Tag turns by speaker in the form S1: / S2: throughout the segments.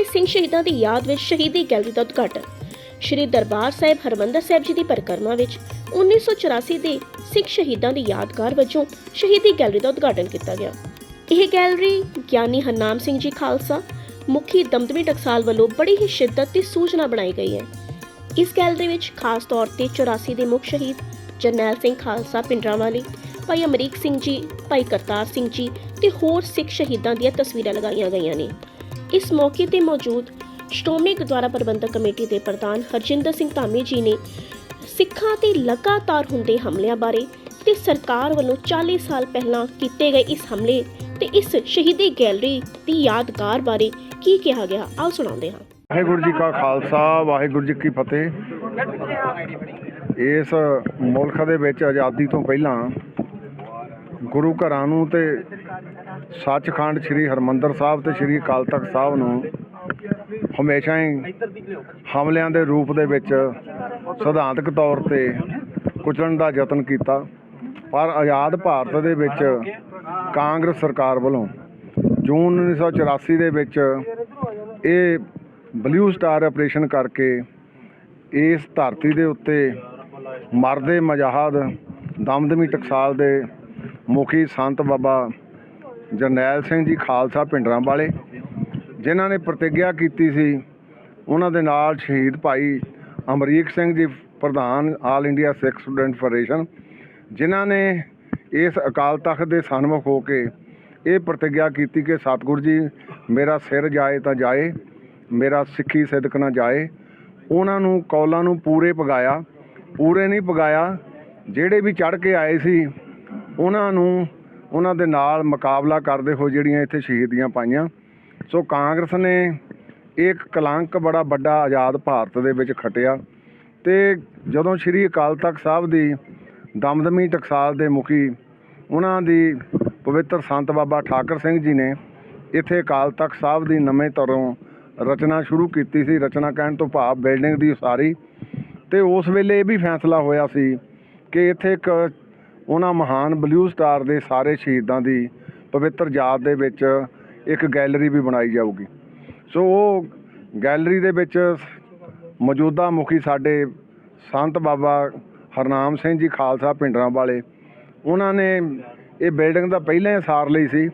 S1: ਚੁਰਾਸੀ ਸਿੰਘ ਸ਼ਹੀਦਾਂ ਦੀ ਯਾਦ ਵਿੱਚ ਸ਼ਹੀਦੀ ਗੈਲਰੀ ਦਾ ਉਦਘਾਟਨ। ਸ਼੍ਰੀ ਦਰਬਾਰ ਸਾਹਿਬ ਹਰਮੰਦਰ ਸਾਹਿਬ ਜੀ ਦੀ ਪਰਿਕਰਮਾ ਵਿੱਚ 1984 ਦੇ ਸਿੱਖ ਸ਼ਹੀਦਾਂ ਦੀ ਯਾਦਗਾਰ ਵਜੋਂ ਸ਼ਹੀਦੀ ਗੈਲਰੀ ਦਾ ਉਦਘਾਟਨ ਕੀਤਾ ਗਿਆ। ਇਹ ਗੈਲਰੀ ਗਿਆਨੀ ਹਰਨਾਮ ਸਿੰਘ ਜੀ ਖਾਲਸਾ, ਮੁਖੀ ਦਮਦਮੀ ਟਕਸਾਲ ਵੱਲੋਂ ਬੜੀ ਹੀ ਸ਼ਿੱਦਤ ਤੇ ਸੂਝਣਾ ਬਣਾਈ ਗਈ ਹੈ। ਇਸ ਗੈਲਰੀ ਵਿੱਚ ਖਾਸ ਤੌਰ ਤੇ 84 ਦੇ ਮੁੱਖ ਸ਼ਹੀਦ ਜਰਨੈਲ ਸਿੰਘ ਖਾਲਸਾ ਪਿੰਡਰਾਂਵਾਲੀ, ਭਾਈ ਅਮਰੀਕ ਸਿੰਘ ਜੀ, ਭਾਈ ਕਰਤਾਰ ਸਿੰਘ ਜੀ ਤੇ ਹੋਰ ਸਿੱਖ ਸ਼ਹੀਦਾਂ ਦੀਆਂ ਤਸਵੀਰਾਂ ਲਗਾਈਆਂ ਗਈਆਂ ਨੇ। ਇਸ ਮੌਕੇ ਤੇ ਮੌਜੂਦ ਸ਼੍ਰੋਮਣੀ ਗੁਰਦੁਆਰਾ ਪ੍ਰਬੰਧਕ ਕਮੇਟੀ ਦੇ ਪ੍ਰਧਾਨ ਹਰਜਿੰਦਰ ਸਿੰਘ ਧਾਮੀ ਜੀ ਨੇ ਸਿੱਖਾਂ ਤੇ ਲਗਾਤਾਰ ਹੁੰਦੇ ਹਮਲਿਆਂ ਬਾਰੇ ਤੇ ਸਰਕਾਰ ਵੱਲੋਂ 40 ਸਾਲ ਪਹਿਲਾਂ ਕੀਤੇ ਗਏ ਇਸ ਹਮਲੇ ਤੇ ਇਸ ਸ਼ਹੀਦੀ ਗੈਲਰੀ ਦੀ ਯਾਦਗਾਰ ਬਾਰੇ ਕੀ ਕਿਹਾ ਗਿਆ? ਆਓ ਸੁਣਾਉਂਦੇ ਹਾਂ।
S2: ਵਾਹਿਗੁਰੂ ਜੀ ਕਾ ਖਾਲਸਾ, ਵਾਹਿਗੁਰੂ ਜੀ ਕੀ ਫਤਿਹ। ਇਸ ਮੁਲਕ ਦੇ ਵਿੱਚ ਆਜ਼ਾਦੀ ਤੋਂ ਪਹਿਲਾਂ ਗੁਰੂ ਘਰਾਂ ਨੂੰ ਤੇ ਸੱਚਖੰਡ ਸ੍ਰੀ ਹਰਮੰਦਰ ਸਾਹਿਬ ਤੇ ਸ੍ਰੀ ਅਕਾਲ ਤਖਤ ਸਾਹਿਬ ਨੂੰ ਹਮੇਸ਼ਾ ਹੀ ਹਮਲਿਆਂ ਦੇ ਰੂਪ ਦੇ ਵਿੱਚ ਸਿਧਾਂਤਕ ਤੌਰ ਤੇ ਕੁਚਲਣ ਦਾ ਯਤਨ ਕੀਤਾ। ਪਰ ਆਜ਼ਾਦ ਭਾਰਤ ਦੇ ਵਿੱਚ ਕਾਂਗਰਸ ਸਰਕਾਰ ਵੱਲੋਂ ਜੂਨ 1984 ਦੇ ਵਿੱਚ ਇਹ ਬਲੂ ਸਟਾਰ ਆਪਰੇਸ਼ਨ ਕਰਕੇ ਇਸ ਧਰਤੀ ਦੇ ਉੱਤੇ ਮਰਦੇ ਮਜਾਹਦ ਦਮਦਮੀ ਟਕਸਾਲ ਦੇ ਮੁਖੀ ਸੰਤ ਬਾਬਾ ਜਰਨੈਲ ਸਿੰਘ ਜੀ ਖਾਲਸਾ ਪਿੰਡਰਾਂ ਵਾਲੇ, ਜਿਨ੍ਹਾਂ ਨੇ ਪ੍ਰਤੀਗਿਆ ਕੀਤੀ ਸੀ, ਉਹਨਾਂ ਦੇ ਨਾਲ ਸ਼ਹੀਦ ਭਾਈ ਅਮਰੀਕ ਸਿੰਘ ਜੀ, ਪ੍ਰਧਾਨ all India Sikh student federation ਜਿਨ੍ਹਾਂ ਨੇ ਇਸ ਅਕਾਲ ਤਖਤ ਦੇ ਸਨਮੁਖ ਹੋ ਕੇ ਇਹ ਪ੍ਰਤੀਗਿਆ ਕੀਤੀ ਕਿ ਸਤਿਗੁਰੂ ਜੀ, ਮੇਰਾ ਸਿਰ ਜਾਏ ਤਾਂ ਜਾਏ, ਮੇਰਾ ਸਿੱਖੀ ਸਿਦਕ ਨਾ ਜਾਏ। ਉਹਨਾਂ ਨੂੰ ਕੌਲਾਂ ਨੂੰ ਪੂਰੇ ਪਗਾਇਆ ਪੂਰੇ ਨਹੀਂ ਪਗਾਇਆ ਜਿਹੜੇ ਵੀ ਚੜ ਕੇ ਆਏ ਸੀ, ਉਹਨਾਂ ਨੂੰ ਉਹਨਾਂ ਦੇ ਨਾਲ ਮੁਕਾਬਲਾ ਕਰਦੇ ਹੋ ਜਿਹੜੀਆਂ ਇੱਥੇ ਸ਼ਹੀਦੀਆਂ ਪਾਈਆਂ। ਸੋ ਕਾਂਗਰਸ ਨੇ ਇੱਕ ਕਲੰਕ ਬੜਾ ਵੱਡਾ ਆਜ਼ਾਦ ਭਾਰਤ ਦੇ ਵਿੱਚ ਖਟਿਆ ਤੇ ਜਦੋਂ ਸ੍ਰੀ ਅਕਾਲ ਤਖਤ ਸਾਹਿਬ ਦੀ ਦਮਦਮੀ ਟਕਸਾਲ ਦੇ ਮੁਖੀ ਉਹਨਾਂ ਦੀ ਪਵਿੱਤਰ ਸੰਤ ਬਾਬਾ ਠਾਕਰ ਸਿੰਘ ਜੀ ਨੇ ਇੱਥੇ ਅਕਾਲ ਤਖਤ ਸਾਹਿਬ ਦੀ ਨਵੇਂ ਤਰੋਂ ਰਚਨਾ ਸ਼ੁਰੂ ਕੀਤੀ ਸੀ। ਰਚਨਾ ਕਹਿਣ ਤੋਂ ਭਾਵ ਬਿਲਡਿੰਗ ਦੀ ਉਸਾਰੀ। ਤੇ ਉਸ ਵੇਲੇ ਇਹ ਵੀ ਫੈਸਲਾ ਹੋਇਆ ਸੀ ਕਿ ਇੱਥੇ ਇੱਕ ਉਹਨਾਂ ਮਹਾਨ ਬਲੂ ਸਟਾਰ ਦੇ ਸਾਰੇ ਸ਼ਹੀਦਾਂ ਦੀ ਪਵਿੱਤਰ ਯਾਦ ਦੇ ਵਿੱਚ ਇੱਕ ਗੈਲਰੀ ਵੀ ਬਣਾਈ ਜਾਊਗੀ। ਸੋ ਉਹ ਗੈਲਰੀ ਦੇ ਵਿੱਚ ਮੌਜੂਦਾ ਮੁਖੀ ਸਾਡੇ ਸੰਤ ਬਾਬਾ ਹਰਨਾਮ ਸਿੰਘ ਜੀ ਖਾਲਸਾ ਪਿੰਡਰਾਂ ਵਾਲੇ, ਉਹਨਾਂ ਨੇ ਇਹ ਬਿਲਡਿੰਗ ਦਾ ਪਹਿਲਾਂ ਹੀ ਸਾਰ ਲਈ ਸੀ,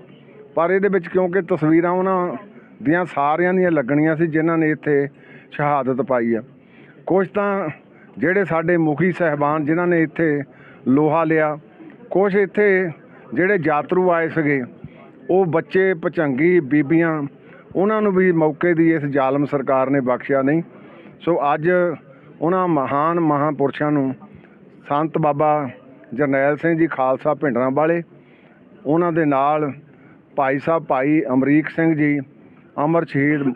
S2: ਪਰ ਇਹਦੇ ਵਿੱਚ ਕਿਉਂਕਿ ਤਸਵੀਰਾਂ ਉਹਨਾਂ ਦੀਆਂ ਸਾਰਿਆਂ ਦੀਆਂ ਲੱਗਣੀਆਂ ਸੀ, ਜਿਨ੍ਹਾਂ ਨੇ ਇੱਥੇ ਸ਼ਹਾਦਤ ਪਾਈ ਆ। ਕੁਝ ਤਾਂ ਜਿਹੜੇ ਸਾਡੇ ਮੁਖੀ ਸਹਿਬਾਨ ਜਿਨ੍ਹਾਂ ਨੇ ਇੱਥੇ ਲੋਹਾ ਲਿਆ। ਕੁਝ ਇੱਥੇ ਜਿਹੜੇ ਯਾਤਰੂ ਆਏ ਸੀਗੇ, ਉਹ ਬੱਚੇ, ਪਚੰਗੀ, ਬੀਬੀਆਂ, ਉਹਨਾਂ ਨੂੰ ਵੀ ਮੌਕੇ ਦੀ ਇਸ ਜ਼ਾਲਮ ਸਰਕਾਰ ਨੇ ਬਖਸ਼ਿਆ ਨਹੀਂ। ਸੋ ਅੱਜ ਉਹਨਾਂ ਮਹਾਨ ਮਹਾਂਪੁਰਸ਼ਾਂ ਨੂੰ ਸੰਤ ਬਾਬਾ ਜਰਨੈਲ ਸਿੰਘ ਜੀ ਖਾਲਸਾ ਭਿੰਡਰਾਂ ਵਾਲੇ, ਉਹਨਾਂ ਦੇ ਨਾਲ ਭਾਈ ਸਾਹਿਬ ਭਾਈ ਅਮਰੀਕ ਸਿੰਘ ਜੀ, ਅਮਰ ਸ਼ਹੀਦ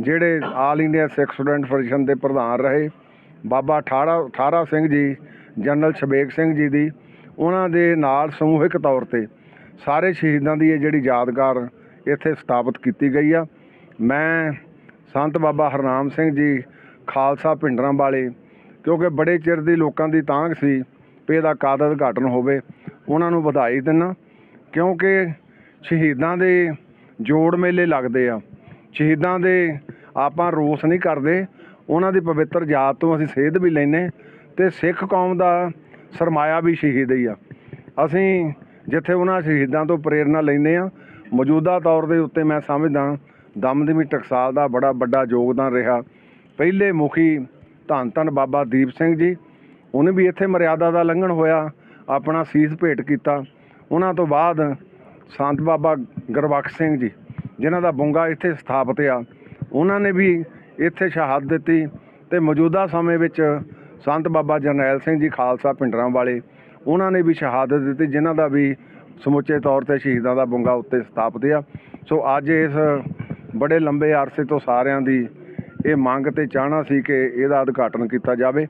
S2: ਜਿਹੜੇ all India Sikh student federation ਦੇ ਪ੍ਰਧਾਨ ਰਹੇ, ਬਾਬਾ ਠਾੜਾ ਠਾਰਾ ਸਿੰਘ ਜੀ ਜਨਰਲ ਸ਼ਬੇਕ ਸਿੰਘ ਜੀ ਦੀ, ਉਹਨਾਂ ਦੇ ਨਾਲ ਸਮੂਹਿਕ ਤੌਰ ਤੇ ਸਾਰੇ ਸ਼ਹੀਦਾਂ ਦੀ ਇਹ ਜਿਹੜੀ ਯਾਦਗਾਰ ਇੱਥੇ ਸਥਾਪਿਤ ਕੀਤੀ ਗਈ ਆ। ਮੈਂ ਸੰਤ ਬਾਬਾ ਹਰਨਾਮ ਸਿੰਘ ਜੀ, ਖਾਲਸਾ ਪਿੰਡਰਾਂ ਵਾਲੇ, ਕਿਉਂਕਿ ਬੜੇ ਚਿਰ ਦੀ ਲੋਕਾਂ ਦੀ ਤਾਂਘ ਸੀ ਵੀ ਇਹਦਾ ਕਾਦਤ ਉਦਘਾਟਨ ਹੋਵੇ, ਉਹਨਾਂ ਨੂੰ ਵਧਾਈ ਦਿੰਨਾ, ਕਿਉਂਕਿ ਸ਼ਹੀਦਾਂ ਦੇ ਜੋੜ ਮੇਲੇ ਲੱਗਦੇ ਆ। ਸ਼ਹੀਦਾਂ ਦੇ ਆਪਾਂ ਰੋਸ ਨਹੀਂ ਕਰਦੇ, ਉਹਨਾਂ ਦੀ ਪਵਿੱਤਰ ਯਾਦ ਤੋਂ ਅਸੀਂ ਸੇਧ ਵੀ ਲੈਨੇ ਤੇ ਸਿੱਖ ਕੌਮ ਦਾ ਸਰਮਾਇਆ ਵੀ ਸ਼ਹੀਦ ਹੀ ਆ। ਅਸੀਂ ਜਿੱਥੇ ਉਹਨਾਂ ਸ਼ਹੀਦਾਂ ਤੋਂ ਪ੍ਰੇਰਣਾ ਲੈਂਦੇ ਆ ਮੌਜੂਦਾ ਤੌਰ ਦੇ ਉੱਤੇ ਮੈਂ ਸਮਝਦਾ ਦਮਦਮੀ ਟਕਸਾਲ ਦਾ ਬੜਾ ਵੱਡਾ ਯੋਗਦਾਨ ਰਿਹਾ। ਪਹਿਲੇ ਮੁਖੀ ਧੰਨ ਧੰਨ ਬਾਬਾ ਦੀਪ ਸਿੰਘ ਜੀ ਉਹਨੇ ਵੀ ਇੱਥੇ ਮਰਿਆਦਾ ਦਾ ਲੰਘਣ ਹੋਇਆ, ਆਪਣਾ ਸੀਸ ਭੇਟ ਕੀਤਾ। ਉਹਨਾਂ ਤੋਂ ਬਾਅਦ ਸੰਤ ਬਾਬਾ ਗੁਰਬਖਸ਼ ਸਿੰਘ ਜੀ, ਜਿਨ੍ਹਾਂ ਦਾ ਬੁੰਗਾ ਇੱਥੇ ਸਥਾਪਿਤ ਆ, ਉਹਨਾਂ ਨੇ ਵੀ ਇੱਥੇ ਸ਼ਹਾਦਤ ਦਿੱਤੀ ਤੇ ਮੌਜੂਦਾ ਸਮੇਂ ਵਿੱਚ ਸੰਤ ਬਾਬਾ ਜਰਨੈਲ ਸਿੰਘ ਜੀ ਖਾਲਸਾ ਪਿੰਡਰਾਂ ਵਾਲੇ, ਉਹਨਾਂ ਨੇ ਵੀ ਸ਼ਹਾਦਤ ਦਿੱਤੀ, ਜਿਨ੍ਹਾਂ ਦਾ ਵੀ ਸਮੁੱਚੇ ਤੌਰ ਤੇ ਸ਼ਹੀਦਾਂ ਦਾ ਬੁੰਗਾ ਉੱਤੇ ਸਥਾਪਿਤ ਆ। ਸੋ ਅੱਜ ਇਸ ਬੜੇ ਲੰਬੇ ਅਰਸੇ ਤੋਂ ਸਾਰਿਆਂ ਦੀ ਇਹ ਮੰਗ ਤੇ ਚਾਹਣਾ ਸੀ ਕਿ ਇਹਦਾ ਉਦਘਾਟਨ ਕੀਤਾ ਜਾਵੇ।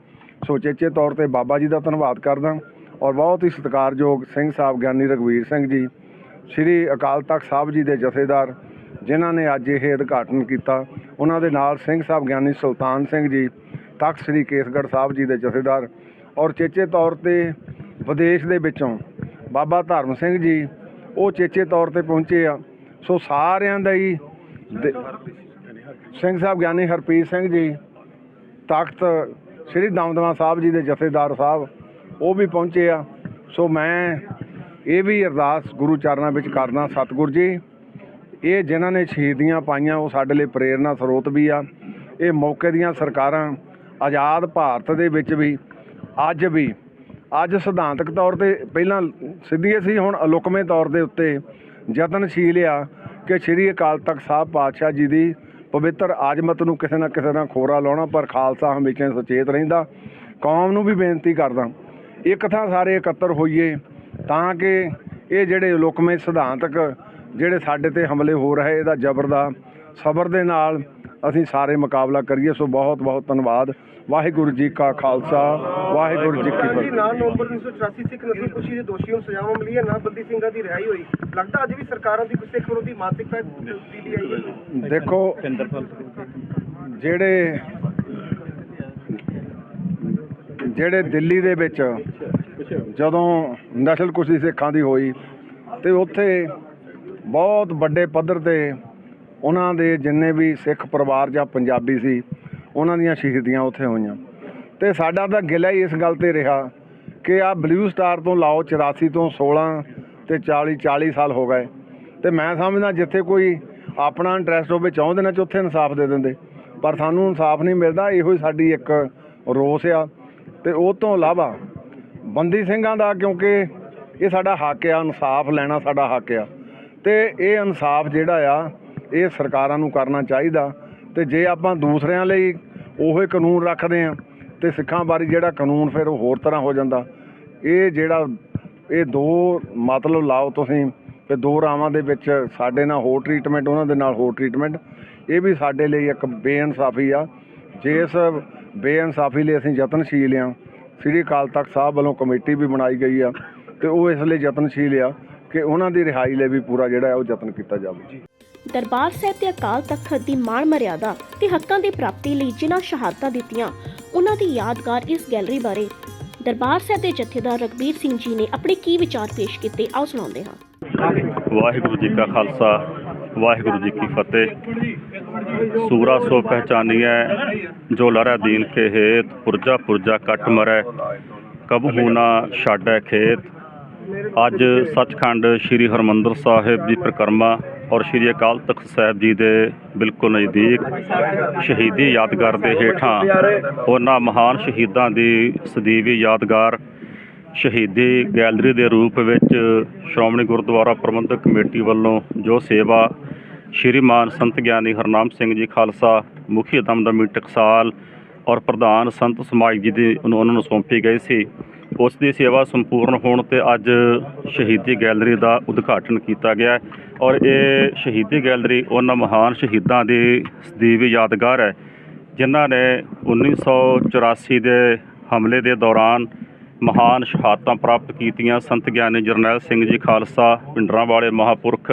S2: ਸੋ ਚੇਚੇ ਤੌਰ ਤੇ ਬਾਬਾ ਜੀ ਦਾ ਧੰਨਵਾਦ ਕਰਦਾ ਔਰ ਬਹੁਤ ਹੀ ਸਤਿਕਾਰਯੋਗ ਸਿੰਘ ਸਾਹਿਬ ਗਿਆਨੀ ਰਘਵੀਰ ਸਿੰਘ ਜੀ, ਸ੍ਰੀ ਅਕਾਲ ਤਖਤ ਸਾਹਿਬ ਜੀ ਦੇ ਜਥੇਦਾਰ, ਜਿਨ੍ਹਾਂ ਨੇ ਅੱਜ ਇਹ ਉਦਘਾਟਨ ਕੀਤਾ। ਉਹਨਾਂ ਦੇ ਨਾਲ ਸਿੰਘ ਸਾਹਿਬ ਗਿਆਨੀ ਸੁਲਤਾਨ ਸਿੰਘ ਜੀ ਤਖਤ ਸ੍ਰੀ ਕੇਸਗੜ੍ਹ ਸਾਹਿਬ ਜੀ ਦੇ ਜਥੇਦਾਰ ਔਰ ਚੇਚੇ ਤੌਰ ਤੇ ਵਿਦੇਸ਼ ਦੇ ਵਿੱਚੋਂ ਬਾਬਾ ਧਰਮ ਸਿੰਘ ਜੀ, ਉਹ ਚੇਚੇ ਤੌਰ ਤੇ ਪਹੁੰਚੇ ਆ। ਸੋ ਸਾਰਿਆਂ ਦਾ ਹੀ ਦੇ- ਸਿੰਘ ਸਾਹਿਬ ਗਿਆਨੀ ਹਰਪ੍ਰੀਤ ਸਿੰਘ ਜੀ, ਤਖਤ ਸ੍ਰੀ ਦਮਦਮਾ ਸਾਹਿਬ ਜੀ ਦੇ ਜਥੇਦਾਰ ਸਾਹਿਬ, ਉਹ ਵੀ ਪਹੁੰਚੇ ਆ। ਸੋ ਮੈਂ ਇਹ ਵੀ ਅਰਦਾਸ ਗੁਰੂ ਚਰਨਾਂ ਵਿੱਚ ਕਰਦਾ ਸਤਿਗੁਰ ਜੀ। ਇਹ ਜਿਨ੍ਹਾਂ ਨੇ ਸ਼ਹੀਦੀਆਂ ਪਾਈਆਂ, ਉਹ ਸਾਡੇ ਲਈ ਪ੍ਰੇਰਨਾ ਸਰੋਤ ਵੀ ਆ। ਇਹ ਮੌਕੇ ਦੀਆਂ ਸਰਕਾਰਾਂ ਆਜ਼ਾਦ ਭਾਰਤ ਦੇ ਵਿੱਚ ਵੀ, ਅੱਜ ਵੀ, ਅੱਜ ਸਿਧਾਂਤਕ ਤੌਰ ਤੇ ਪਹਿਲਾਂ ਸਿੱਧੀਏ ਸੀ, ਹੁਣ ਅਲੁਕਮੇ ਤੌਰ ਦੇ ਉੱਤੇ ਯਤਨਸ਼ੀਲ ਆ ਕਿ ਸ੍ਰੀ ਅਕਾਲ ਤਖਤ ਸਾਹਿਬ ਪਾਤਸ਼ਾਹ ਜੀ ਦੀ ਪਵਿੱਤਰ ਆਜਮਤ ਨੂੰ ਕਿਸੇ ਨਾ ਕਿਸੇ ਨਾਲ ਖੋਰਾ ਲਾਉਣਾ, ਪਰ ਖਾਲਸਾ ਹਮੇਸ਼ਾ ਸੁਚੇਤ ਰਹਿੰਦਾ। ਕੌਮ ਨੂੰ ਵੀ ਬੇਨਤੀ ਕਰਦਾ, ਇੱਕ ਥਾਂ ਸਾਰੇ ਇਕੱਤਰ ਹੋਈਏ ਤਾਂ ਕਿ ਇਹ ਜਿਹੜੇ ਲੋਕਮੇ ਸਿਧਾਂਤਕ ਜਿਹੜੇ ਸਾਡੇ ਤੇ ਹਮਲੇ ਹੋ ਰਹੇ, ਇਹਦਾ ਜ਼ਬਰ ਦਾ ਸਬਰ ਦੇ ਨਾਲ ਅਸੀਂ ਸਾਰੇ ਮੁਕਾਬਲਾ ਕਰੀਏ। ਸੋ ਬਹੁਤ ਬਹੁਤ ਧੰਨਵਾਦ। ਵਾਹਿਗੁਰੂ ਜੀ ਕਾ ਖਾਲਸਾ ਵਾਹਿਗੁਰੂ ਜੀ ਕੀ ਫਤਿਹ।
S3: 9 ਨਵੰਬਰ 1984 ਸਿੱਖ ਨਸਲਕੁਸ਼ੀ ਦੇ ਦੋਸ਼ੀਆਂ ਨੂੰ ਸਜ਼ਾਵਾਂ ਮਿਲੀਆਂ ਨਾ ਬੰਦੀ ਸਿੰਘਾਂ ਦੀ ਰਿਹਾਈ ਹੋਈ। ਲੱਗਦਾ ਅੱਜ ਵੀ ਸਰਕਾਰਾਂ ਦੀ ਕੋਈ ਸਿੱਖ ਵਿਰੋਧੀ ਮਾਨਸਿਕਤਾ ਆਈ ਹੈ
S2: ਦੇਖੋ ਜਿਹੜੇ ਜਿਹੜੇ ਦਿੱਲੀ ਦੇ ਵਿੱਚ ਜਦੋਂ ਨਸਲ ਕੁਸ਼ੀ ਸਿੱਖਾਂ ਦੀ ਹੋਈ ਤੇ ਉੱਥੇ ਬਹੁਤ ਵੱਡੇ ਪੱਧਰ ਤੇ ਉਹਨਾਂ ਦੇ ਜਿੰਨੇ ਵੀ ਸਿੱਖ ਪਰਿਵਾਰ ਜਾਂ ਪੰਜਾਬੀ ਸੀ ਉਹਨਾਂ ਦੀਆਂ ਸ਼ਹੀਦੀਆਂ ਉੱਥੇ ਹੋਈਆਂ। ਤੇ ਸਾਡਾ ਤਾਂ ਗਿਲਾ ਹੀ ਇਸ ਗੱਲ ਤੇ ਰਿਹਾ ਕਿ ਆ ਬਲੂ ਸਟਾਰ ਤੋਂ ਲਾਓ 84 ਤੋਂ 16 ਤੇ 40 40 ਸਾਲ ਹੋ ਗਏ। ਤੇ ਮੈਂ ਸਮਝਦਾ ਜਿੱਥੇ ਕੋਈ ਆਪਣਾ ਇੰਟਰਸਟ ਹੋਵੇ ਚਾਹੁੰਦੇ ਨੇ ਚ ਉੱਥੇ ਇਨਸਾਫ ਦੇ ਦਿੰਦੇ। ਪਰ ਸਾਨੂੰ ਇਨਸਾਫ ਨਹੀਂ ਮਿਲਦਾ, ਇਹੋ ਹੀ ਸਾਡੀ ਇੱਕ ਰੋਸ ਆ। ਤੇ ਉਹ ਤੋਂ ਇਲਾਵਾ ਬੰਦੀ ਸਿੰਘਾਂ ਦਾ ਕਿਉਂਕਿ ਇਹ ਸਾਡਾ ਹੱਕ ਆ, ਇਨਸਾਫ ਲੈਣਾ ਸਾਡਾ ਹੱਕ ਆ। ਤੇ ਇਹ ਇਨਸਾਫ ਜਿਹੜਾ ਆ, ਇਹ ਸਰਕਾਰਾਂ ਨੂੰ ਕਰਨਾ ਚਾਹੀਦਾ। ਤੇ ਜੇ ਆਪਾਂ ਦੂਸਰਿਆਂ ਲਈ ਉਹੇ ਕਾਨੂੰਨ ਰੱਖਦੇ ਆ ਤੇ ਸਿੱਖਾਂ ਬਾਰੇ ਜਿਹੜਾ ਕਾਨੂੰਨ ਫਿਰ ਉਹ ਹੋਰ ਤਰ੍ਹਾਂ ਹੋ ਜਾਂਦਾ। ਇਹ ਜਿਹੜਾ, ਇਹ ਦੋ ਮਤਲਬ ਲਾਓ ਤੁਸੀਂ, ਤੇ ਦੋ ਰਾਵਾਂ ਦੇ ਵਿੱਚ ਸਾਡੇ ਨਾਲ ਹੋਰ ਟ੍ਰੀਟਮੈਂਟ ਉਹਨਾਂ ਦੇ ਨਾਲ ਹੋਰ ਟ੍ਰੀਟਮੈਂਟ ਇਹ ਵੀ ਸਾਡੇ ਲਈ ਇੱਕ ਬੇਇਨਸਾਫੀ ਆ। ਜੇ ਇਸ ਬੇਇਨਸਾਫੀ ਲਈ ਅਸੀਂ ਯਤਨਸ਼ੀਲ ਆ ਸ੍ਰੀ ਅਕਾਲ ਤਖਤ ਸਾਹਿਬ ਵੱਲੋਂ ਕਮੇਟੀ ਵੀ ਬਣਾਈ ਗਈ ਆ, ਤੇ ਉਹ ਇਸ ਲਈ ਯਤਨਸ਼ੀਲ ਆ ਕਿ ਉਹਨਾਂ ਦੀ ਰਿਹਾਈ ਲਈ ਵੀ ਪੂਰਾ ਜਿਹੜਾ ਉਹ ਯਤਨ ਕੀਤਾ ਜਾਵੇ।
S1: ਦਰਬਾਰ ਸਾਹਿਬ ਤੇ ਅਕਾਲ ਤਖਤ ਦੀ ਮਾਣ ਮਰਿਆਦਾ ਤੇ ਹੱਕਾਂ ਦੀ ਪ੍ਰਾਪਤੀ ਲਈ ਜਿਨ੍ਹਾਂ ਸ਼ਹਾਦਤਾਂ ਦਿੱਤੀਆਂ, ਉਹਨਾਂ ਦੀ ਯਾਦਗਾਰ ਇਸ ਗੈਲਰੀ ਬਾਰੇ। ਦਰਬਾਰ ਸਾਹਿਬ ਦੇ ਜਥੇਦਾਰ ਰਗਬੀਰ ਸਿੰਘ ਜੀ ਨੇ ਆਪਣੇ ਕੀ ਵਿਚਾਰ ਪੇਸ਼ ਕੀਤੇ, ਆਓ ਸੁਣਾਉਂਦੇ ਹਾਂ।
S4: ਵਾਹਿਗੁਰੂ ਜੀ ਕਾ ਖਾਲਸਾ, ਵਾਹਿਗੁਰੂ ਜੀ ਕੀ ਫਤਿਹ। ਸੂਰਾ ਸੋ ਪਹਿਚਾਨੀਐ, ਜੋ ਲਰੈ ਦੀਨ ਕੇ ਹੇਤ ਪੁਰਜਾ ਪੁਰਜਾ ਕੱਟ ਮਰੈ, ਕਬਹੂ ਨਾ ਛਾਡੈ ਖੇਤ। ਅੱਜ ਸੱਚਖੰਡ ਸ੍ਰੀ ਹਰਮੰਦਰ ਸਾਹਿਬ ਦੀ ਪ੍ਰਕਰਮਾ ਔਰ ਸ੍ਰੀ ਅਕਾਲ ਤਖਤ ਸਾਹਿਬ ਜੀ ਦੇ ਬਿਲਕੁਲ ਨਜ਼ਦੀਕ ਸ਼ਹੀਦੀ ਯਾਦਗਾਰ ਦੇ ਹੇਠਾਂ ਉਹਨਾਂ ਮਹਾਨ ਸ਼ਹੀਦਾਂ ਦੀ ਸਦੀਵੀ ਯਾਦਗਾਰ ਸ਼ਹੀਦੀ ਗੈਲਰੀ ਦੇ ਰੂਪ ਵਿੱਚ ਸ਼੍ਰੋਮਣੀ ਗੁਰਦੁਆਰਾ ਪ੍ਰਬੰਧਕ ਕਮੇਟੀ ਵੱਲੋਂ ਜੋ ਸੇਵਾ ਸ਼੍ਰੀਮਾਨ ਸੰਤ ਗਿਆਨੀ ਹਰਨਾਮ ਸਿੰਘ ਜੀ ਖਾਲਸਾ, ਮੁਖੀ ਦਮਦਮੀ ਟਕਸਾਲ ਔਰ ਪ੍ਰਧਾਨ ਸੰਤ ਸਮਾਜ ਜੀ ਦੀ ਉਹਨਾਂ ਨੂੰ ਸੌਂਪੀ ਗਈ ਸੀ। ਉਸ ਦੀ ਸੇਵਾ ਸੰਪੂਰਨ ਹੋਣ ਤੇ ਅੱਜ ਸ਼ਹੀਦੀ ਗੈਲਰੀ ਦਾ ਉਦਘਾਟਨ ਕੀਤਾ ਗਿਆ ਔਰ ਇਹ ਸ਼ਹੀਦੀ ਗੈਲਰੀ ਉਹਨਾਂ ਮਹਾਨ ਸ਼ਹੀਦਾਂ ਦੀ ਸਦੀਵੀ ਯਾਦਗਾਰ ਹੈ, ਜਿਨ੍ਹਾਂ ਨੇ 1984 ਦੇ ਹਮਲੇ ਦੇ ਦੌਰਾਨ ਮਹਾਨ ਸ਼ਹਾਦਤਾਂ ਪ੍ਰਾਪਤ ਕੀਤੀਆਂ। ਸੰਤ ਗਿਆਨੀ ਜਰਨੈਲ ਸਿੰਘ ਜੀ ਖਾਲਸਾ ਪਿੰਡਰਾਂ ਵਾਲੇ ਮਹਾਪੁਰਖ,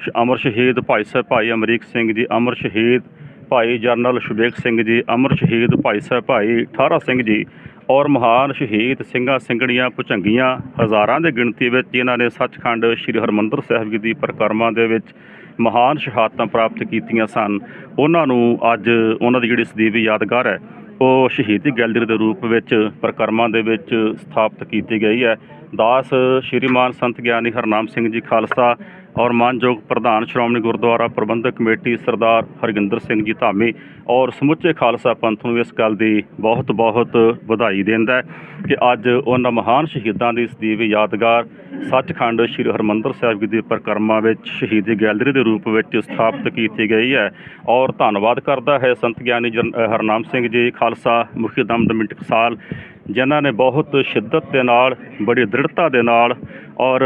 S4: ਸ਼- ਅਮਰ ਸ਼ਹੀਦ ਭਾਈ ਸਾਹਿਬ ਭਾਈ ਅਮਰੀਕ ਸਿੰਘ ਜੀ, ਅਮਰ ਸ਼ਹੀਦ ਭਾਈ ਜਰਨਲ ਸ਼ੁਬੇਗ ਸਿੰਘ ਜੀ, ਅਮਰ ਸ਼ਹੀਦ ਭਾਈ ਸਾਹਿਬ ਭਾਈ ਠਾਰਾ ਸਿੰਘ ਜੀ ਔਰ ਮਹਾਨ ਸ਼ਹੀਦ ਸਿੰਘਾਂ ਸਿੰਘਣੀਆਂ ਭੁਚੰਗੀਆਂ ਹਜ਼ਾਰਾਂ ਦੇ ਗਿਣਤੀ ਵਿੱਚ ਜਿਨ੍ਹਾਂ ਨੇ ਸੱਚਖੰਡ ਸ੍ਰੀ ਹਰਮੰਦਰ ਸਾਹਿਬ ਜੀ ਦੀ ਪਰਿਕਰਮਾ ਦੇ ਵਿੱਚ ਮਹਾਨ ਸ਼ਹਾਦਤਾਂ ਪ੍ਰਾਪਤ ਕੀਤੀਆਂ ਸਨ। ਉਹਨਾਂ ਨੂੰ ਅੱਜ ਉਹਨਾਂ ਦੀ ਜਿਹੜੀ ਸਦੀਵੀ ਯਾਦਗਾਰ ਹੈ, ਉਹ ਸ਼ਹੀਦੀ ਗੈਲਰੀ ਦੇ ਰੂਪ ਵਿੱਚ ਪ੍ਰਕਰਮਾਂ ਦੇ ਵਿੱਚ ਸਥਾਪਿਤ ਕੀਤੀ ਗਈ ਹੈ। ਦਾਸ ਸ਼੍ਰੀਮਾਨ ਸੰਤ ਗਿਆਨੀ ਹਰਨਾਮ ਸਿੰਘ ਜੀ ਖਾਲਸਾ ਔਰ ਮਾਨਯੋਗ ਪ੍ਰਧਾਨ ਸ਼੍ਰੋਮਣੀ ਗੁਰਦੁਆਰਾ ਪ੍ਰਬੰਧਕ ਕਮੇਟੀ ਸਰਦਾਰ ਹਰਗਿੰਦਰ ਸਿੰਘ ਜੀ ਧਾਮੀ ਔਰ ਸਮੁੱਚੇ ਖਾਲਸਾ ਪੰਥ ਨੂੰ ਇਸ ਗੱਲ ਦੀ ਬਹੁਤ ਬਹੁਤ ਵਧਾਈ ਦਿੰਦਾ ਕਿ ਅੱਜ ਉਹਨਾਂ ਮਹਾਨ ਸ਼ਹੀਦਾਂ ਦੀ ਸਦੀਵੀ ਯਾਦਗਾਰ ਸੱਚਖੰਡ ਸ੍ਰੀ ਹਰਮੰਦਰ ਸਾਹਿਬ ਜੀ ਦੀ ਪਰਿਕਰਮਾ ਵਿੱਚ ਸ਼ਹੀਦੀ ਗੈਲਰੀ ਦੇ ਰੂਪ ਵਿੱਚ ਸਥਾਪਿਤ ਕੀਤੀ ਗਈ ਹੈ ਔਰ ਧੰਨਵਾਦ ਕਰਦਾ ਹੈ ਸੰਤ ਗਿਆਨੀ ਜਨ- ਹਰਨਾਮ ਸਿੰਘ ਜੀ, ਖਾਲਸਾ ਮੁਖੀ ਦਮਦਮੀ ਟਕਸਾਲ ਜਿਨ੍ਹਾਂ ਨੇ ਬਹੁਤ ਸ਼ਿੱਦਤ ਦੇ ਨਾਲ, ਬੜੀ ਦ੍ਰਿੜਤਾ ਦੇ ਨਾਲ ਔਰ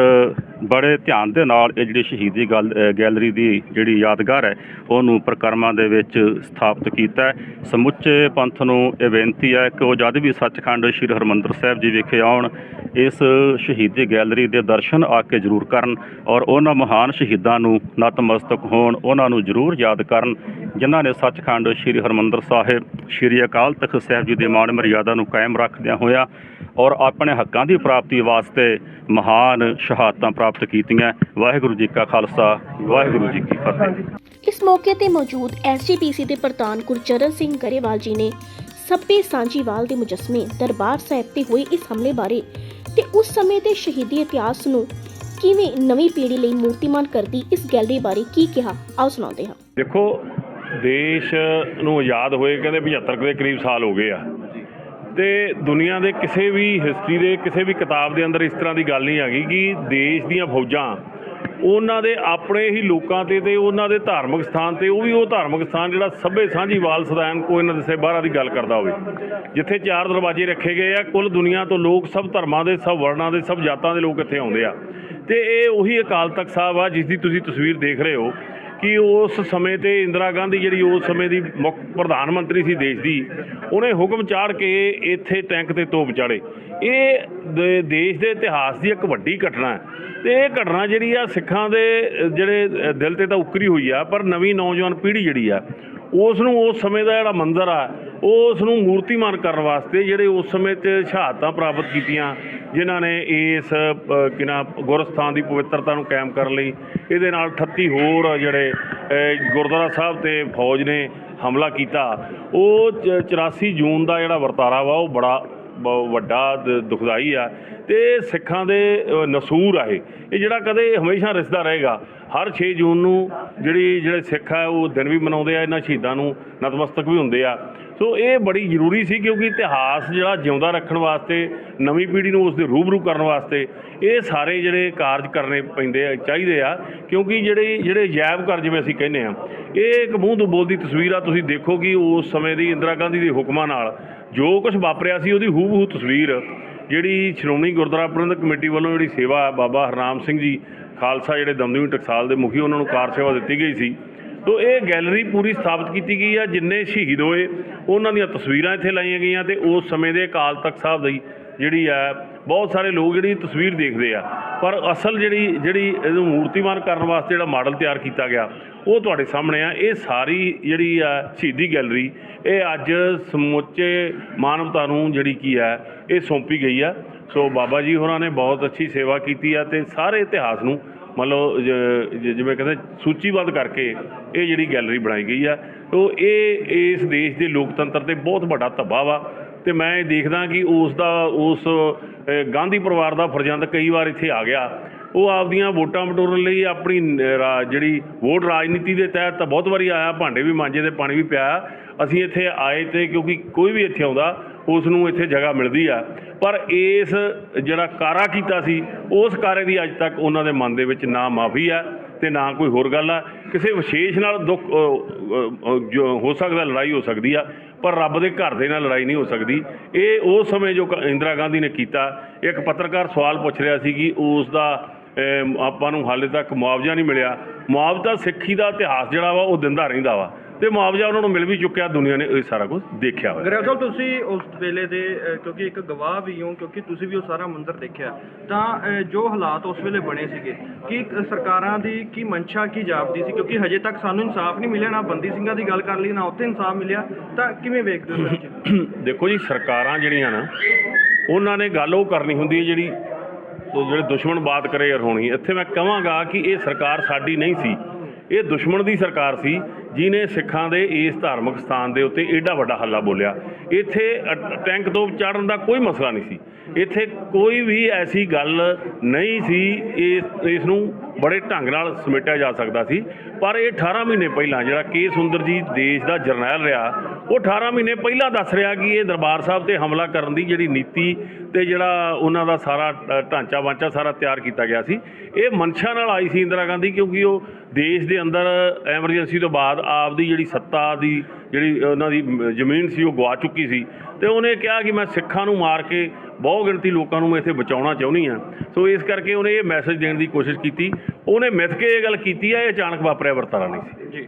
S4: ਬੜੇ ਧਿਆਨ ਦੇ ਨਾਲ ਇਹ ਜਿਹੜੀ ਸ਼ਹੀਦੀ ਗੱਲ ਗੈਲਰੀ ਦੀ ਜਿਹੜੀ ਯਾਦਗਾਰ ਹੈ, ਉਹਨੂੰ ਪ੍ਰਕਰਮਾਂ ਦੇ ਵਿੱਚ ਸਥਾਪਿਤ ਕੀਤਾ ਹੈ। ਸਮੁੱਚੇ ਪੰਥ ਨੂੰ ਇਹ ਬੇਨਤੀ ਹੈ ਕਿ ਉਹ ਜਦ ਵੀ ਸੱਚਖੰਡ ਸ੍ਰੀ ਹਰਮੰਦਰ ਸਾਹਿਬ ਜੀ ਵਿਖੇ ਆਉਣ, ਇਸ ਸ਼ਹੀਦੀ ਗੈਲਰੀ ਦੇ ਦਰਸ਼ਨ ਆ ਕੇ ਜ਼ਰੂਰ ਕਰਨ ਔਰ ਉਹਨਾਂ ਮਹਾਨ ਸ਼ਹੀਦਾਂ ਨੂੰ ਨਤਮਸਤਕ ਹੋਣ, ਉਹਨਾਂ ਨੂੰ ਜ਼ਰੂਰ ਯਾਦ ਕਰਨ, ਜਿਨ੍ਹਾਂ ਨੇ ਸੱਚਖੰਡ ਸ੍ਰੀ ਹਰਮੰਦਰ ਸਾਹਿਬ, ਸ੍ਰੀ ਅਕਾਲ ਤਖਤ ਸਾਹਿਬ ਜੀ ਦੀ ਮਾਣ ਮਰਿਆਦਾ ਨੂੰ ਕਾਇਮ ਰੱਖਦਿਆਂ ਹੋਇਆਂ ਔਰ ਆਪਣੇ ਹੱਕਾਂ ਦੀ ਪ੍ਰਾਪਤੀ ਵਾਸਤੇ ਮਹਾਨ ਸ਼ਹਾਦਤਾਂ ਪ੍ਰਾਪਤ ਕੀਤੀਆਂ। ਵਾਹਿਗੁਰੂ ਜੀ ਕਾ ਖਾਲਸਾ ਵਾਹਿਗੁਰੂ ਜੀ ਕੀ ਫਤਿਹ।
S1: ਇਸ ਮੌਕੇ ਤੇ ਮੌਜੂਦ ਐਸਜੀਪੀਸੀ ਦੇ ਪ੍ਰਧਾਨ ਗੁਰਚਰਨ ਸਿੰਘ ਗਰੇਵਾਲ ਜੀ ਨੇ ਸੱਪੇ ਸਾਂਝੀਵਾਲ ਦੇ ਮੁਜੱਸਮੇ ਦਰਬਾਰ ਸਾਹਿਬ ਤੇ ਹੋਏ ਇਸ ਹਮਲੇ ਬਾਰੇ ਤੇ ਉਸ ਸਮੇਂ ਦੇ ਸ਼ਹੀਦੀ ਇਤਿਹਾਸ ਨੂੰ ਕਿਵੇਂ ਨਵੀਂ ਪੀੜ੍ਹੀ ਲਈ ਮੂਰਤੀਮਾਨ ਕਰਦੀ ਇਸ ਗੈਲਰੀ ਬਾਰੇ ਕੀ ਕਿਹਾ? ਆਓ ਸੁਣਾਉਂਦੇ ਹਾਂ।
S5: ਦੇਖੋ ਦੇਸ਼ ਨੂੰ ਆਜ਼ਾਦ ਹੋਏ ਕਹਿੰਦੇ 75 ਕੁ ਦੇ ਕਰੀਬ ਸਾਲ ਹੋ ਗਏ ਆ। ਤੇ ਦੁਨੀਆ ਦੇ ਕਿਸੇ ਵੀ ਹਿਸਟਰੀ ਦੇ, ਕਿਸੇ ਵੀ ਕਿਤਾਬ ਦੇ ਅੰਦਰ ਇਸ ਤਰ੍ਹਾਂ ਦੀ ਗੱਲ ਨਹੀਂ ਹੈਗੀ ਕਿ ਦੇਸ਼ ਦੀਆਂ ਫੌਜਾਂ ਉਹਨਾਂ ਦੇ ਆਪਣੇ ਹੀ ਲੋਕਾਂ ਤੇ ਤੇ ਉਹਨਾਂ ਦੇ ਧਾਰਮਿਕ ਸਥਾਨ ਤੇ, ਉਹ ਵੀ ਉਹ ਧਾਰਮਿਕ ਸਥਾਨ ਜਿਹੜਾ ਸਭੇ ਸਾਂਝੀਵਾਲ ਸਦਾਇਨ ਕੋ ਇਹਨਾਂ ਦੇ ਸੇ ਬਾਹਰਾਂ ਦੀ ਗੱਲ ਕਰਦਾ ਹੋਵੇ। ਜਿੱਥੇ ਚਾਰ ਦਰਵਾਜ਼ੇ ਰੱਖੇ ਗਏ ਆ, ਕੁੱਲ ਦੁਨੀਆ ਤੋਂ ਲੋਕ ਸਭ ਧਰਮਾਂ ਦੇ, ਸਭ ਵਰਣਾਂ ਦੇ, ਸਭ ਜਾਤਾਂ ਦੇ ਲੋਕ ਇੱਥੇ ਆਉਂਦੇ ਆ। ਤੇ ਇਹ ਉਹੀ ਅਕਾਲ ਤਖਤ ਸਾਹਿਬ ਆ, ਜਿਸ ਦੀ ਤੁਸੀਂ ਤਸਵੀਰ ਦੇਖ ਰਹੇ ਹੋ। ਕਿ ਉਸ ਸਮੇਂ ਤੇ ਇੰਦਰਾ ਗਾਂਧੀ ਜਿਹੜੀ ਉਸ ਸਮੇਂ ਦੀ ਮੁੱਖ ਪ੍ਰਧਾਨ ਮੰਤਰੀ ਸੀ ਦੇਸ਼ ਦੀ, ਉਹਨੇ ਹੁਕਮ ਚਾੜ ਕੇ ਇੱਥੇ ਟੈਂਕ ਤੇ ਤੋਪ ਚਾੜੇ। ਇਹ ਦੇਸ਼ ਦੇ ਇਤਿਹਾਸ ਦੀ ਇੱਕ ਵੱਡੀ ਘਟਨਾ ਹੈ। ਤੇ ਇਹ ਘਟਨਾ ਜਿਹੜੀ ਆ, ਸਿੱਖਾਂ ਦੇ ਜਿਹੜੇ ਦਿਲ ਤੇ ਤਾਂ ਉਕਰੀ ਹੋਈ ਆ, ਪਰ ਨਵੀਂ ਨੌਜਵਾਨ ਪੀੜ੍ਹੀ ਜਿਹੜੀ ਆ ਉਸ ਨੂੰ ਉਸ ਸਮੇਂ ਦਾ ਜਿਹੜਾ ਮੰਜ਼ਰ ਆ, ਉਹ ਉਸ ਨੂੰ ਮੂਰਤੀਮਾਨ ਕਰਨ ਵਾਸਤੇ ਜਿਹੜੇ ਉਸ ਸਮੇਂ 'ਚ ਸ਼ਹਾਦਤਾਂ ਪ੍ਰਾਪਤ ਕੀਤੀਆਂ, ਜਿਨ੍ਹਾਂ ਨੇ ਇਸ ਕਿਨਾ ਗੁਰਸਥਾਨ ਦੀ ਪਵਿੱਤਰਤਾ ਨੂੰ ਕਾਇਮ ਕਰਨ ਲਈ, ਇਹਦੇ ਨਾਲ 38 ਹੋਰ ਜਿਹੜੇ ਗੁਰਦੁਆਰਾ ਸਾਹਿਬ ਤੇ ਫੌਜ ਨੇ ਹਮਲਾ ਕੀਤਾ। ਉਹ ਚ- 84 ਜੂਨ ਦਾ ਜਿਹੜਾ ਵਰਤਾਰਾ ਵਾ, ਉਹ ਬੜਾ ਵੱਡਾ ਦ- ਦੁਖਦਾਈ ਆ ਤੇ ਇਹ ਸਿੱਖਾਂ ਦੇ ਨਸੂਰ ਆ ਇਹ। ਇਹ ਜਿਹੜਾ ਕਦੇ ਹਮੇਸ਼ਾ ਰਿਸਦਾ ਰਹੇਗਾ, ਹਰ 6 ਜੂਨ ਨੂੰ ਜਿਹੜੀ, ਜਿਹੜੇ ਸਿੱਖ ਆ, ਉਹ ਦਿਨ ਵੀ ਮਨਾਉਂਦੇ ਆ, ਇਹਨਾਂ ਸ਼ਹੀਦਾਂ ਨੂੰ ਨਤਮਸਤਕ ਵੀ ਹੁੰਦੇ ਆ। ਸੋ ਇਹ ਬੜੀ ਜ਼ਰੂਰੀ ਸੀ ਕਿਉਂਕਿ ਇਤਿਹਾਸ ਜਿਹੜਾ ਜਿਉਂਦਾ ਰੱਖਣ ਵਾਸਤੇ, ਨਵੀਂ ਪੀੜ੍ਹੀ ਨੂੰ ਉਸ ਦੇ ਰੂਬਰੂ ਕਰਨ ਵਾਸਤੇ, ਇਹ ਸਾਰੇ ਜਿਹੜੇ ਕਾਰਜ ਕਰਨੇ ਪੈਂਦੇ ਆ, ਚਾਹੀਦੇ ਆ। ਕਿਉਂਕਿ ਜਿਹੜੇ ਜਿਹੜੇ ਜੈਬ ਕਰ ਜਿਵੇਂ ਅਸੀਂ ਕਹਿੰਦੇ ਆ, ਇਹ ਇੱਕ ਮੂੰਹ ਤੋਂ ਬੋਲਦੀ ਤਸਵੀਰ ਆ, ਤੁਸੀਂ ਦੇਖੋ ਕਿ ਉਸ ਸਮੇਂ ਦੀ ਇੰਦਰਾ ਗਾਂਧੀ ਦੇ ਹੁਕਮਾਂ ਨਾਲ ਜੋ ਕੁਝ ਵਾਪਰਿਆ ਸੀ ਉਹਦੀ ਹੂਬਹੂ ਤਸਵੀਰ, ਜਿਹੜੀ ਸ਼੍ਰੋਮਣੀ ਗੁਰਦੁਆਰਾ ਪ੍ਰਬੰਧਕ ਕਮੇਟੀ ਵੱਲੋਂ ਜਿਹੜੀ ਸੇਵਾ ਬਾਬਾ ਹਰਨਾਮ ਸਿੰਘ ਜੀ ਖਾਲਸਾ ਜਿਹੜੇ ਦਮਦਮੀ ਟਕਸਾਲ ਦੇ ਮੁਖੀ ਉਹਨਾਂ ਨੂੰ ਕਾਰ ਸੇਵਾ ਦਿੱਤੀ ਗਈ ਸੀ। ਤੋ ਇਹ ਗੈਲਰੀ ਪੂਰੀ ਸਥਾਪਿਤ ਕੀਤੀ ਗਈ ਆ, ਜਿੰਨੇ ਸ਼ਹੀਦ ਹੋਏ, ਉਹਨਾਂ ਦੀਆਂ ਤਸਵੀਰਾਂ ਇੱਥੇ ਲਾਈਆਂ ਗਈਆਂ ਤੇ ਉਸ ਸਮੇਂ ਦੇ ਅਕਾਲ ਤਖਤ ਸਾਹਿਬ ਦੀ ਜਿਹੜੀ ਆ, ਬਹੁਤ ਸਾਰੇ ਲੋਕ ਜਿਹੜੀ ਤਸਵੀਰ ਦੇਖਦੇ ਆ। ਪਰ ਅਸਲ ਜਿਹੜੀ ਜਿਹੜੀ ਇਹਨੂੰ ਮੂਰਤੀਮਾਨ ਕਰਨ ਵਾਸਤੇ ਜਿਹੜਾ ਮਾਡਲ ਤਿਆਰ ਕੀਤਾ ਗਿਆ, ਉਹ ਤੁਹਾਡੇ ਸਾਹਮਣੇ ਆ। ਇਹ ਸਾਰੀ ਜਿਹੜੀ ਆ ਸ਼ਹੀਦੀ ਗੈਲਰੀ, ਇਹ ਅੱਜ ਸਮੁੱਚੇ ਮਾਨਵਤਾ ਨੂੰ ਜਿਹੜੀ ਕੀ ਆ, ਇਹ ਸੌਂਪੀ ਗਈ ਆ। ਸੋ ਬਾਬਾ ਜੀ ਹੋਰਾਂ ਨੇ ਬਹੁਤ ਅੱਛੀ ਸੇਵਾ ਕੀਤੀ ਆ ਤੇ ਸਾਰੇ ਇਤਿਹਾਸ ਨੂੰ ਮਤਲਬ ਜਿਵੇਂ ਕਹਿੰਦੇ ਸੂਚੀਬੱਧ ਕਰਕੇ ਇਹ ਜਿਹੜੀ ਗੈਲਰੀ ਬਣਾਈ ਗਈ ਆ। ਤੋ ਇਹ, ਇਸ ਦੇਸ਼ ਦੇ ਲੋਕਤੰਤਰ ਤੇ ਬਹੁਤ ਵੱਡਾ ਧੱਬਾ ਵਾ। ਤੇ ਮੈਂ ਇਹ ਦੇਖਦਾ ਕਿ ਉਸ ਦਾ, ਉਸ ਗਾਂਧੀ ਪਰਿਵਾਰ ਦਾ ਫਰਜ਼ੰਦ ਕਈ ਵਾਰ ਇੱਥੇ ਆ ਗਿਆ। ਉਹ ਆਪਦੀਆਂ ਵੋਟਾਂ ਬਟੋਰਨ ਲਈ ਆਪਣੀ ਜਿਹੜੀ ਵੋਟ ਰਾਜਨੀਤੀ ਦੇ ਤਹਿਤ ਤਾਂ ਬਹੁਤ ਵਾਰੀ ਆਇਆ, ਭਾਂਡੇ ਵੀ ਮਾਂਜੇ ਤੇ ਪਾਣੀ ਵੀ ਪਿਆ। ਅਸੀਂ ਇੱਥੇ ਆਏ ਤੇ ਕਿਉਂਕਿ ਕੋਈ ਵੀ ਇੱਥੇ ਆਉਂਦਾ, ਉਸ ਨੂੰ ਇੱਥੇ ਜਗ੍ਹਾ ਮਿਲਦੀ ਆ। ਪਰ ਇਸ ਜਿਹੜਾ ਕਾਰਾ ਕੀਤਾ ਸੀ, ਉਸ ਕਾਰੇ ਦੀ ਅੱਜ ਤੱਕ ਉਹਨਾਂ ਦੇ ਮਨ ਦੇ ਵਿੱਚ ਨਾ ਮਾਫੀ ਆ ਤੇ ਨਾ ਕੋਈ ਹੋਰ ਗੱਲ ਆ। ਕਿਸੇ ਵਿਸ਼ੇਸ਼ ਨਾਲ ਦੁੱਖ ਜੋ ਹੋ ਸਕਦਾ, ਲੜਾਈ ਹੋ ਸਕਦੀ ਆ। ਪਰ ਰੱਬ ਦੇ ਘਰ ਦੇ ਨਾਲ ਲੜਾਈ ਨਹੀਂ ਹੋ ਸਕਦੀ। ਇਹ ਉਸ ਸਮੇਂ ਜੋ ਇੰਦਰਾ ਗਾਂਧੀ ਨੇ ਕੀਤਾ, ਇੱਕ ਪੱਤਰਕਾਰ ਸਵਾਲ ਪੁੱਛ ਰਿਹਾ ਸੀ ਕਿ ਉਸ ਦਾ ਆਪਾਂ ਨੂੰ ਹਾਲੇ ਤੱਕ ਮੁਆਵਜ਼ਾ ਨਹੀਂ ਮਿਲਿਆ। ਮੁਆਵਜ਼ਾ ਸਿੱਖੀ ਦਾ ਇਤਿਹਾਸ ਜਿਹੜਾ ਵਾ, ਉਹ ਦਿੰਦਾ ਰਹਿੰਦਾ ਵਾ। ਤੇ ਮੁਆਵਜ਼ਾ ਉਹਨਾਂ ਨੂੰ ਮਿਲ ਵੀ ਚੁੱਕਿਆ ਦੁਨੀਆ ਨੇ ਇਹ ਸਾਰਾ ਕੁਝ ਦੇਖਿਆ ਹੋਇਆ।
S6: ਗਰੇਵਾਲ ਤੁਸੀਂ ਉਸ ਵੇਲੇ ਦੇ ਕਿਉਂਕਿ ਇੱਕ ਗਵਾਹ ਵੀ ਹੋ ਕਿਉਂਕਿ ਤੁਸੀਂ ਵੀ ਉਹ ਸਾਰਾ ਮੰਜ਼ਰ ਦੇਖਿਆ। ਤਾਂ ਜੋ ਹਾਲਾਤ ਉਸ ਵੇਲੇ ਬਣੇ ਸੀਗੇ ਕੀ ਸਰਕਾਰਾਂ ਦੀ ਕੀ ਮਨਸ਼ਾ ਕੀ ਜਾਪਦੀ ਸੀ? ਕਿਉਂਕਿ ਹਜੇ ਤੱਕ ਸਾਨੂੰ ਇਨਸਾਫ ਨਹੀਂ ਮਿਲਿਆ ਨਾ ਬੰਦੀ ਸਿੰਘਾਂ ਦੀ ਗੱਲ ਕਰ ਲਈ ਨਾ ਉੱਥੇ ਇਨਸਾਫ ਮਿਲਿਆ। ਤਾਂ ਕਿਵੇਂ ਵੇਖਦੇ ਹੋ
S5: ਦੇਖੋ ਜੀ ਸਰਕਾਰਾਂ ਜਿਹੜੀਆਂ ਨਾ ਉਹਨਾਂ ਨੇ ਗੱਲ ਉਹ ਕਰਨੀ ਹੁੰਦੀ ਹੈ ਜਿਹੜੀ ਜਿਹੜੇ ਦੁਸ਼ਮਣ ਬਾਤ ਕਰੇ ਯਾਰ ਹੋਣੀ ਇੱਥੇ ਮੈਂ ਕਹਾਂਗਾ ਕਿ ਇਹ ਸਰਕਾਰ ਸਾਡੀ ਨਹੀਂ ਸੀ। ਇਹ ਦੁਸ਼ਮਣ ਦੀ ਸਰਕਾਰ ਸੀ ਜਿਨੇ ਸਿੱਖਾਂ ਦੇ ਇਸ ਧਾਰਮਿਕ ਸਥਾਨ ਦੇ ਉੱਤੇ ਏਡਾ ਵੱਡਾ ਹੱਲਾ ਬੋਲਿਆ। ਇੱਥੇ ਅ- ਟੈਂਕ ਤੋਂ ਚੜਨ ਦਾ ਕੋਈ ਮਸਲਾ ਨਹੀਂ ਸੀ। ਇੱਥੇ ਕੋਈ ਵੀ ਐਸੀ ਗੱਲ ਨਹੀਂ ਸੀ ਇਸ ਇਸ ਨੂੰ ਬੜੇ ਢੰਗ ਨਾਲ ਸਮੇਟਿਆ ਜਾ ਸਕਦਾ ਸੀ। ਪਰ ਇਹ 18 ਮਹੀਨੇ ਪਹਿਲਾਂ ਜਿਹੜਾ ਕੇ ਸੁੰਦਰ ਜੀ ਦੇਸ਼ ਦਾ ਜਰਨੈਲ ਰਿਹਾ, ਉਹ 18 ਮਹੀਨੇ ਪਹਿਲਾਂ ਦੱਸ ਰਿਹਾ ਕਿ ਇਹ ਦਰਬਾਰ ਸਾਹਿਬ ਤੇ ਹਮਲਾ ਕਰਨ ਦੀ ਜਿਹੜੀ ਨੀਤੀ ਤੇ ਜਿਹੜਾ ਉਹਨਾਂ ਦਾ ਸਾਰਾ ਢਾਂਚਾ ਵਾਂਚਾ ਸਾਰਾ ਤਿਆਰ ਕੀਤਾ ਗਿਆ ਸੀ। ਇਹ ਮਨਸ਼ਾ ਨਾਲ ਆਈ ਸੀ ਇੰਦਰਾ ਗਾਂਧੀ ਕਿਉਂਕਿ ਉਹ ਦੇਸ਼ ਦੇ ਅੰਦਰ ਐਮਰਜੈਂਸੀ ਤੋਂ ਬਾਅਦ ਆਪ ਦੀ ਜਿਹੜੀ ਸੱਤਾ ਦੀ ਜਿਹੜੀ ਉਹਨਾਂ ਦੀ ਜ਼ਮੀਨ ਸੀ ਉਹ ਗਵਾ ਚੁੱਕੀ ਸੀ। ਤੇ ਉਹਨੇ ਕਿਹਾ ਕਿ ਮੈਂ ਸਿੱਖਾਂ ਨੂੰ ਮਾਰ ਕੇ ਬਹੁ ਗਿਣਤੀ ਲੋਕਾਂ ਨੂੰ ਮੈਂ ਇੱਥੇ ਬਚਾਉਣਾ ਚਾਹੁੰਦੀ ਹਾਂ। ਸੋ ਇਸ ਕਰਕੇ ਉਹਨੇ ਇਹ ਮੈਸੇਜ ਦੇਣ ਦੀ ਕੋਸ਼ਿਸ਼ ਕੀਤੀ। ਉਹਨੇ ਮਿੱਥ ਕੇ ਇਹ ਗੱਲ ਕੀਤੀ ਹੈ, ਇਹ ਅਚਾਨਕ ਵਾਪਰਿਆ ਵਰਤਾਰਾ ਨਹੀਂ ਸੀ।
S6: ਜੀ।